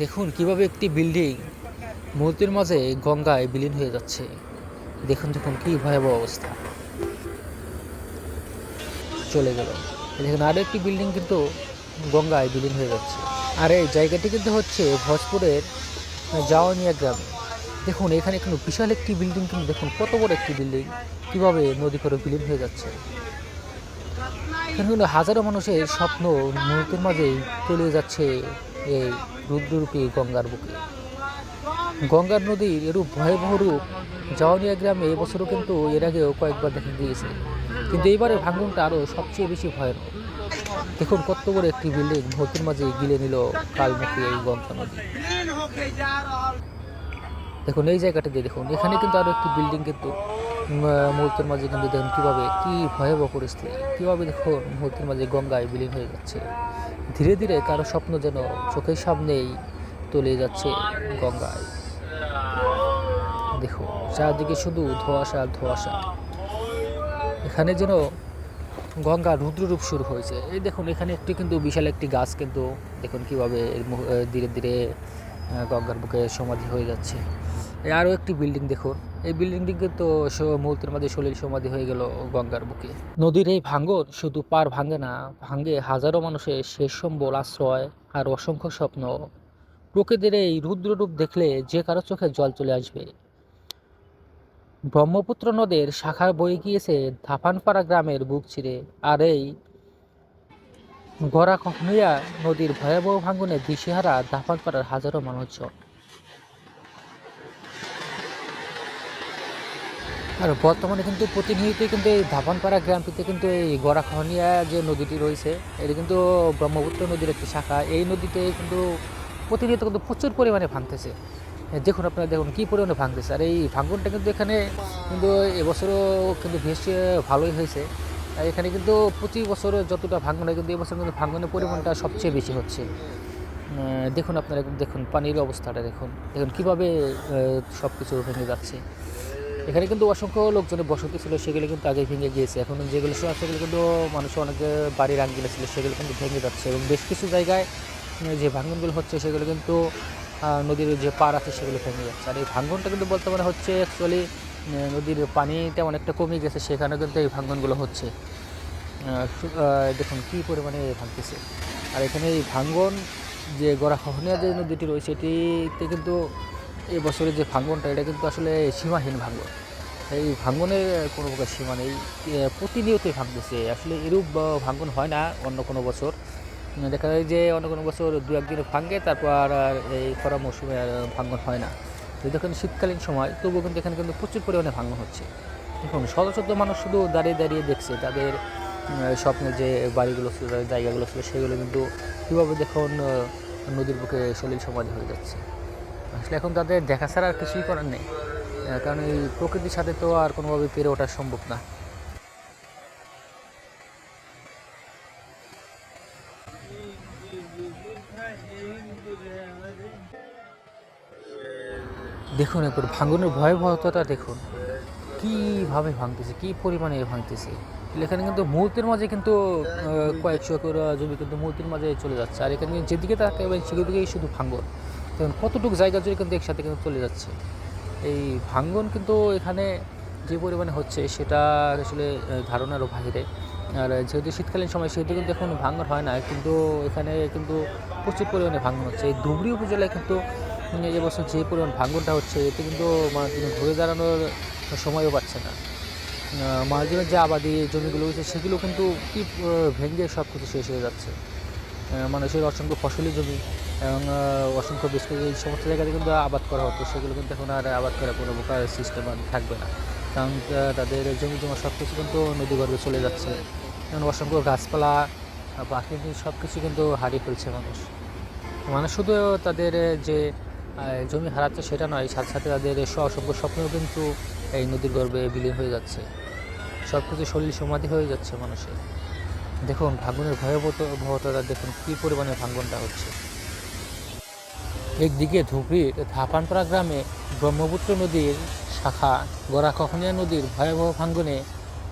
দেখুন কীভাবে একটি বিল্ডিং মুহূর্তের মাঝে গঙ্গায় বিলীন হয়ে যাচ্ছে। দেখুন দেখুন কি ভয়াবহ অবস্থা। চলে গেল। দেখুন আরও একটি বিল্ডিং কিন্তু গঙ্গায় বিলীন হয়ে যাচ্ছে। আর এই জায়গাটি কিন্তু হচ্ছে ভোজপুরের জাওয়ানিয়া গ্রামে। দেখুন এখানে কিন্তু বিশাল একটি বিল্ডিং কিন্তু দেখুন কত বড় একটি বিল্ডিং, কীভাবে নদী করে বিলীন হয়ে যাচ্ছে। এখানে কিন্তু হাজারো মানুষের স্বপ্ন মুহূর্তের মাঝেই চলে যাচ্ছে এই রুদ্ররূপী গঙ্গার বুকে। গঙ্গার নদীর এরূপ ভয়াবহ রূপ জাওয়ানিয়া গ্রামে এবছরও কিন্তু এর আগেও কয়েকবার দেখা গিয়েছে কিন্তু এইবারের ভাঙনটা আরও সবচেয়ে বেশি ভয়ানক দেখুন কত বড় একটি বিল্ডিং, মুহূর্তের মাঝে গিলে নিল কালমুখী এই গঙ্গা নদী দেখুন এই জায়গাটা দিয়ে দেখুন, এখানে কিন্তু আরও একটি বিল্ডিং কিন্তু মুহূর্তের মাঝে কিন্তু দেখুন কীভাবে, কী ভয়াবহ পরিস্থিতি, কীভাবে দেখুন মুহূর্তের মাঝে গঙ্গায় বিলীন হয়ে যাচ্ছে। ধীরে ধীরে কারও স্বপ্ন যেন চোখের সামনেই তলিয়ে যাচ্ছে গঙ্গায়। দেখুন, চারদিকে শুধু ধোঁয়াশা আর ধোঁয়াশা। এখানে যেন গঙ্গা রুদ্ররূপ শুরু হয়েছে। এই দেখুন, এখানে একটি কিন্তু বিশাল একটি গাছ কিন্তু দেখুন কীভাবে ধীরে ধীরে গঙ্গার বুকে সমাধি হয়ে যাচ্ছে। আরও একটি বিল্ডিং দেখুন। এই বিল্ডিংটি কিন্তু স- মুহূর্তের মাঝে সলিল সমাধি হয়ে গেল গঙ্গার বুকে। নদীর এই ভাঙ্গন শুধু পার ভাঙে না ভাঙে হাজারো মানুষের শেষ সম্বল আশ্রয় আর অসংখ্য স্বপ্ন। প্রকৃতির এই রুদ্ররূপ দেখলে যে কারও চোখে জল চলে আসবে। ব্রহ্মপুত্র নদের শাখায় বয়ে গিয়েছে ধাপানপাড়া গ্রামের বুক ছিঁড়ে আর এই গড়া কখনিয়া নদীর ভয়াবহ ভাঙ্গনে দিশেহারা ধাপানপাড়ার হাজারো মানুষজন। আর বর্তমানে কিন্তু প্রতিনিয়তই কিন্তু এই ধাপানপাড়া গ্রামটিতে কিন্তু এই গড়াখনিয়া যে নদীটি রয়েছে, এটি কিন্তু ব্রহ্মপুত্র নদীর একটি শাখা। এই নদীতে কিন্তু প্রতিনিয়ত কিন্তু প্রচুর পরিমাণে ভাঙতেছে। দেখুন আপনারা, দেখুন কী পরিমাণে ভাঙতেছে। আর এই ভাঙ্গনটা কিন্তু এখানে কিন্তু এবছরও কিন্তু বেশ ভালোই হয়েছে। আর এখানে কিন্তু প্রতি বছর যতটা ভাঙ্গন হয়, কিন্তু এবছর কিন্তু ভাঙ্গনের পরিমাণটা সবচেয়ে বেশি হচ্ছে। দেখুন আপনারা, দেখুন পানির অবস্থাটা, দেখুন। দেখুন কীভাবে সব কিছু ভেঙে যাচ্ছে। এখানে কিন্তু অসংখ্য লোকজনের বসতি ছিল, সেগুলো কিন্তু আগে ভেঙে গিয়েছে। এখন যেগুলো সব সেগুলো কিন্তু মানুষ অনেকে বাড়ির আঙ্গিলে ছিল, সেগুলো কিন্তু ভেঙে যাচ্ছে। এবং বেশ কিছু জায়গায় যে ভাঙনগুলো হচ্ছে, সেগুলো কিন্তু নদীর যে পার আছে, সেগুলো ভেঙে যাচ্ছে। আর এই ভাঙনটা কিন্তু বর্তমানে হচ্ছে অ্যাকচুয়ালি নদীর পানিটা অনেকটা কমে গেছে সেখানে কিন্তু এই ভাঙনগুলো হচ্ছে। দেখুন কী পরিমাণে ভাঙতেছে। আর এখানে এই ভাঙ্গন যে গড়াখহনিয়া যে নদীটি রয়েছে, এটিতে কিন্তু এই বছরের যে ভাঙ্গনটা, এটা কিন্তু আসলে সীমাহীন ভাঙ্গন। এই ভাঙ্গনের কোনো প্রকার সীমা নেই। প্রতিনিয়তই ভাঙতেছে। আসলে এরূপ ভাঙ্গন হয় না অন্য কোনো বছর। দেখা যায় যে অন্য কোনো বছর দু একদিনে ভাঙ্গে, তারপর আর এই খরা মৌসুমে আর ভাঙ্গন হয় না। যদি দেখুন শীতকালীন সময়, তবুও কিন্তু এখানে কিন্তু প্রচুর পরিমাণে ভাঙ্গন হচ্ছে। দেখুন শত শত মানুষ শুধু দাঁড়িয়ে দাঁড়িয়ে দেখছে। তাদের স্বপ্নের যে বাড়িগুলো ছিল জায়গাগুলো ছিল, সেগুলো কিন্তু কীভাবে দেখুন নদীর বুকে সলিল সমাধি হয়ে যাচ্ছে। আসলে এখন তাদের দেখা ছাড়া আর কিছুই করার নেই। কারণ এই প্রকৃতির সাথে তো আর কোনোভাবে পেরে ওঠা সম্ভব না। দেখুন একবার ভাঙনের ভয়াবহতাটা দেখুন। কীভাবে ভাঙতেছে, কী পরিমাণে ভাঙতেছে। এখানে কিন্তু মুহূর্তের মাঝে কিন্তু কয়েকশো একর জমি কিন্তু মুহূর্তের মাঝে চলে যাচ্ছে। আর এখানে যেদিকে তাকাবেন, সেদিকেই শুধু ভাঙন। দেখুন কতটুকু জায়গা জুড়ে কিন্তু একসাথে কিন্তু চলে যাচ্ছে। এই ভাঙ্গন কিন্তু এখানে যে পরিমাণে হচ্ছে সেটা আসলে ধারণারও বাইরে আর যেহেতু শীতকালীন সময়, সেহেতু কিন্তু এখন ভাঙ্গন হয় না। কিন্তু এখানে কিন্তু প্রচুর পরিমাণে ভাঙ্গন হচ্ছে। এই ধুবড়ি উপজেলায় কিন্তু এবছর যে পরিমাণ ভাঙ্গনটা হচ্ছে, এতে কিন্তু মানে ঘুরে দাঁড়ানোর সময়ও পাচ্ছে না। মাঝখানে যে আবাদি জমিগুলো রয়েছে, সেগুলো কিন্তু কি ভেঙে সব কিছু শেষ হয়ে যাচ্ছে। মানুষের অসংখ্য ফসলি জমি এবং অসংখ্য বেশ কিছু এই সমস্ত জায়গাতে কিন্তু আবাদ করা হতো। সেগুলো কিন্তু এখন আর আবাদ করার কোনো প্রকার সিস্টেম থাকবে না। কারণ তাদের জমি জমা সব কিছু কিন্তু নদীগর্ভে চলে যাচ্ছে। এবং অসংখ্য গাছপালা পাখি সব কিছু কিন্তু হারিয়ে ফেলছে মানুষ। মানুষ শুধু তাদের যে জমি হারাচ্ছে সেটা নয়, সাথে সাথে তাদের অসংখ্য স্বপ্নও কিন্তু এই নদীর গর্ভে বিলীন হয়ে যাচ্ছে। সব কিছু শরীর সমাধি হয়ে যাচ্ছে মানুষের। দেখুন, ভাঙনের ভয়াবহতা দেখুন, কী পরিমাণে ভাঙ্গনটা হচ্ছে। একদিকে ধুবড়ির ধাপানপাড়া গ্রামে ব্রহ্মপুত্র নদীর শাখা গড়াখনিয়া নদীর ভয়াবহ ভাঙ্গনে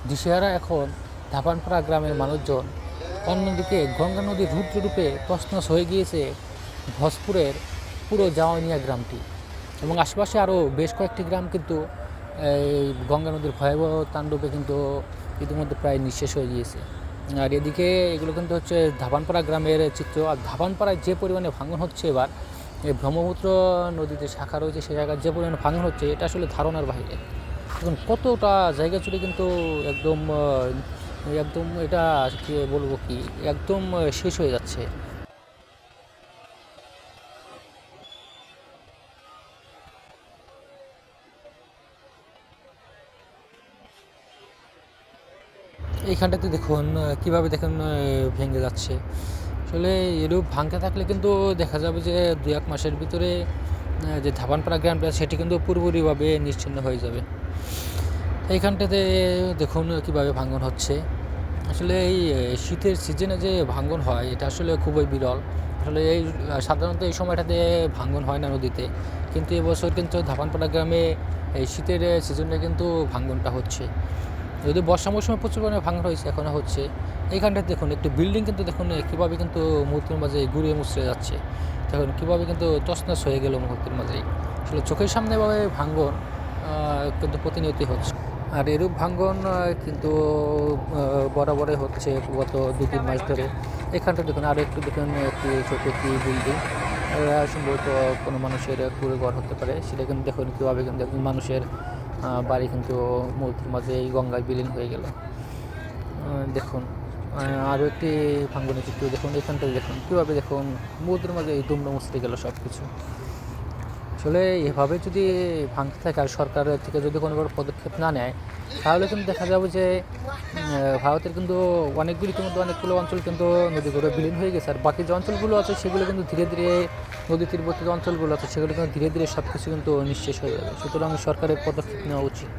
দিশেহারা এখন ধাপানপাড়া গ্রামের মানুষজন। অন্যদিকে গঙ্গা নদীর রুদ্ররূপে তছনছ হয়ে গিয়েছে ভোজপুরের পুরো জাওয়ানিয়া গ্রামটি। এবং আশেপাশে আরও বেশ কয়েকটি গ্রাম কিন্তু, এই গঙ্গা নদীর ভয়াবহ তাণ্ডবে কিন্তু ইতিমধ্যে প্রায় নিঃশেষ হয়ে গিয়েছে। আর এদিকে এগুলো কিন্তু হচ্ছে ধাবানপাড়া গ্রামের চিত্র। আর ধাবানপাড়ায় যে পরিমাণে ভাঙন হচ্ছে এবার, এই ব্রহ্মপুত্র নদীতে শাখা রয়েছে, সে জায়গায় যে পরিমাণে ভাঙন হচ্ছে, এটা আসলে ধারণার বাইরে। এখন কতটা জায়গা জুড়ে কিন্তু একদম একদম এটা কী বলব কি, একদম শেষ হয়ে যাচ্ছে। এইখানটাতে দেখুন কীভাবে দেখুন ভেঙে যাচ্ছে। আসলে এরূপ ভাঙতে থাকলে কিন্তু দেখা যাবে যে দু এক মাসের ভিতরে যে ধাবানপাড়া গ্রামটা সেটি কিন্তু পুরোপুরিভাবে নিশ্চিন্ন হয়ে যাবে। এইখানটাতে দেখুন কীভাবে ভাঙন হচ্ছে। আসলে এই শীতের সিজনে যে ভাঙন হয়, এটা আসলে খুবই বিরল। আসলে এই সাধারণত এই সময়টাতে ভাঙন হয় না নদীতে। কিন্তু এবছর কিন্তু ধাবানপাড়া গ্রামে এই শীতের সিজনে কিন্তু ভাঙনটা হচ্ছে। যদি বর্ষা মৌসুমে প্রচুর পরিমাণে ভাঙন হয়েছে এখনও হচ্ছে। এইখানটাতে দেখুন একটু বিল্ডিং কিন্তু দেখুন কীভাবে কিন্তু মুহূর্তের মাঝে ঘুরে মুছড়ে যাচ্ছে। দেখুন কীভাবে কিন্তু তছনছ হয়ে গেল মুহূর্তের মাঝেই। আসলে চোখের সামনে ভাবে ভাঙ্গন কিন্তু প্রতিনিয়তই হচ্ছে। আর এরূপ ভাঙ্গন কিন্তু আহ, বরাবরই হচ্ছে গত দু তিন মাস ধরে। এখানটা দেখুন আরও একটু দেখুন একটি ছোট একটি বিল্ডিং সম্ভবত কোনো মানুষের পুরো ঘর হতে পারে। সেটা কিন্তু দেখুন কীভাবে কিন্তু মানুষের বাড়ি কিন্তু মূর্তির মাঝে এই গঙ্গায় বিলীন হয়ে গেল। দেখুন আরও একটি ভাঙ্গনের চিত্র দেখুন এখানটা দেখুন। কীভাবে দেখুন, মূর্তির মাঝে এই দুমড়ে মুছতে গেল সব কিছু আসলে এভাবে যদি ভাঙতে থাকে আর সরকারের থেকে যদি কোনো বড় পদক্ষেপ না নেয়, তাহলে কিন্তু দেখা যাবে যে ভারতের কিন্তু অনেকগুলি কিন্তু অনেকগুলো অঞ্চল কিন্তু নদীগুলো বিলীন হয়ে গেছে। আর বাকি যে অঞ্চলগুলো আছে, সেগুলো কিন্তু ধীরে ধীরে নদী তীরবর্তী অঞ্চলগুলো আছে, সেগুলো কিন্তু ধীরে ধীরে সব কিছু কিন্তু নিঃশেষ হয়ে যাবে। সুতরাং সরকারের পদক্ষেপ নেওয়া উচিত।